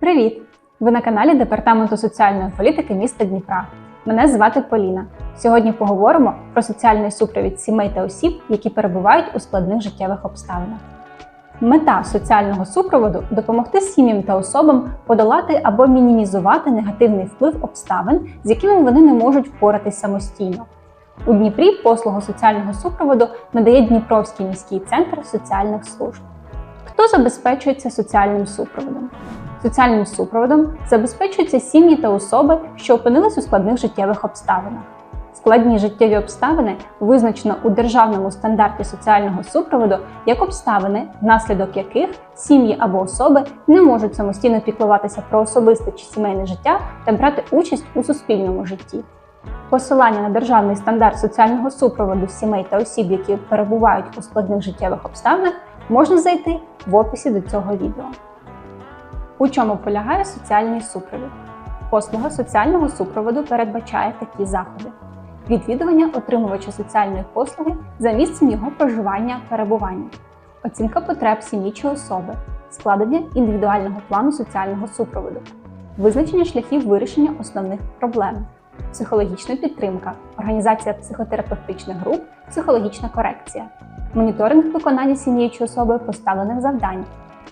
Привіт! Ви на каналі Департаменту соціальної політики міста Дніпра. Мене звати Поліна. Сьогодні поговоримо про соціальний супровід сімей та осіб, які перебувають у складних життєвих обставинах. Мета соціального супроводу допомогти сім'ям та особам подолати або мінімізувати негативний вплив обставин, з якими вони не можуть впоратись самостійно. У Дніпрі послугу соціального супроводу надає Дніпровський міський центр соціальних служб. Хто забезпечується соціальним супроводом? Соціальним супроводом забезпечуються сім'ї та особи, що опинились у складних життєвих обставинах. Складні життєві обставини визначено у державному стандарті соціального супроводу як обставини, внаслідок яких сім'ї або особи не можуть самостійно піклуватися про особисте чи сімейне життя та брати участь у суспільному житті. Посилання на державний стандарт соціального супроводу сімей та осіб, які перебувають у складних життєвих обставинах, можна знайти в описі до цього відео. У чому полягає соціальний супровід? Послуга соціального супроводу передбачає такі заходи: відвідування отримувача соціальної послуги за місцем його проживання перебування, оцінка потреб сім'ї чи особи, складення індивідуального плану соціального супроводу, визначення шляхів вирішення основних проблем, психологічна підтримка, організація психотерапевтичних груп, психологічна корекція, моніторинг виконання сім'ї чи особи поставлених завдань.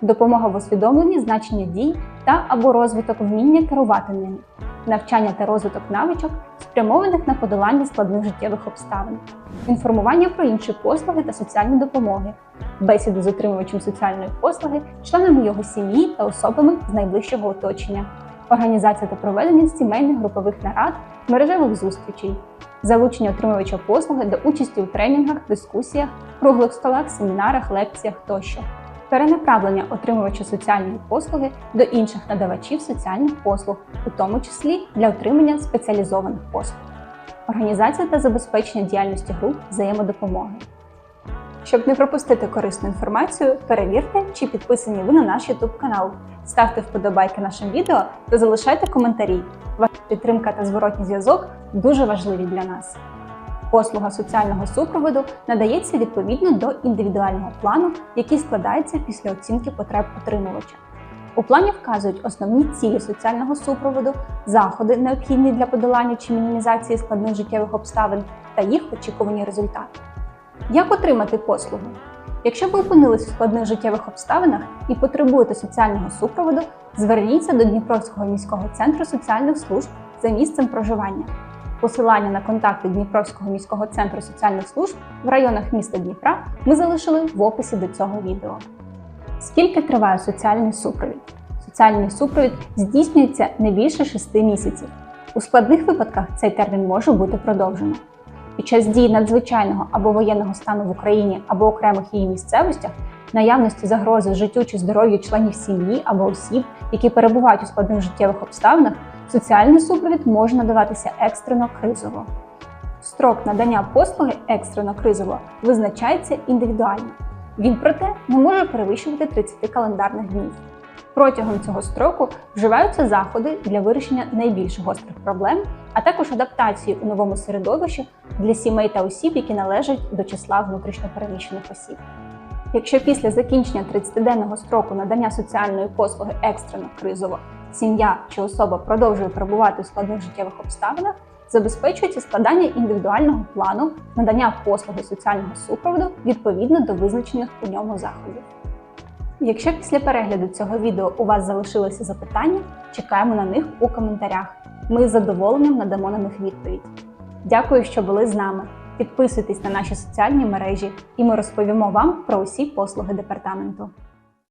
Допомога в усвідомленні значення дій та або розвиток вміння керувати ними, навчання та розвиток навичок, спрямованих на подолання складних життєвих обставин, інформування про інші послуги та соціальні допомоги, бесіди з отримувачем соціальної послуги, членами його сім'ї та особами з найближчого оточення, організація та проведення сімейних групових нарад, мережевих зустрічей. Залучення отримувача послуги до участі у тренінгах, дискусіях, круглих столах, семінарах, лекціях тощо перенаправлення отримувача соціальної послуги до інших надавачів соціальних послуг, у тому числі для отримання спеціалізованих послуг, організація та забезпечення діяльності груп взаємодопомоги. Щоб не пропустити корисну інформацію, перевірте, чи підписані ви на наш YouTube канал. Ставте вподобайки нашим відео та залишайте коментарі. Ваша підтримка та зворотній зв'язок дуже важливі для нас. Послуга соціального супроводу надається відповідно до індивідуального плану, який складається після оцінки потреб отримувача. У плані вказують основні цілі соціального супроводу, заходи, необхідні для подолання чи мінімізації складних життєвих обставин та їх очікувані результати. Як отримати послугу? Якщо ви опинились у складних життєвих обставинах і потребуєте соціального супроводу, зверніться до Дніпровського міського центру соціальних служб за місцем проживання. Посилання на контакти Дніпровського міського центру соціальних служб в районах міста Дніпра ми залишили в описі до цього відео. Скільки триває соціальний супровід? Соціальний супровід здійснюється не більше 6 місяців. У складних випадках цей термін може бути продовжено. Під час дії надзвичайного або воєнного стану в Україні або окремих її місцевостях, наявності загрози життю чи здоров'ю членів сім'ї або осіб, які перебувають у складних життєвих обставинах, Соціальний супровід може надаватися екстрено кризово. Строк надання послуги екстрено кризово визначається індивідуально. Він, проте, не може перевищувати 30 календарних днів. Протягом цього строку вживаються заходи для вирішення найбільш гострих проблем, а також адаптації у новому середовищі для сімей та осіб, які належать до числа внутрішньопереміщених осіб. Якщо після закінчення 30-денного строку надання соціальної послуги екстрено кризово сім'я чи особа продовжує перебувати у складних життєвих обставинах, забезпечується складання індивідуального плану надання послуги соціального супроводу відповідно до визначених у ньому заходів. Якщо після перегляду цього відео у вас залишилися запитання, чекаємо на них у коментарях. Ми з задоволенням надамо на них відповідь. Дякую, що були з нами. Підписуйтесь на наші соціальні мережі, і ми розповімо вам про усі послуги департаменту.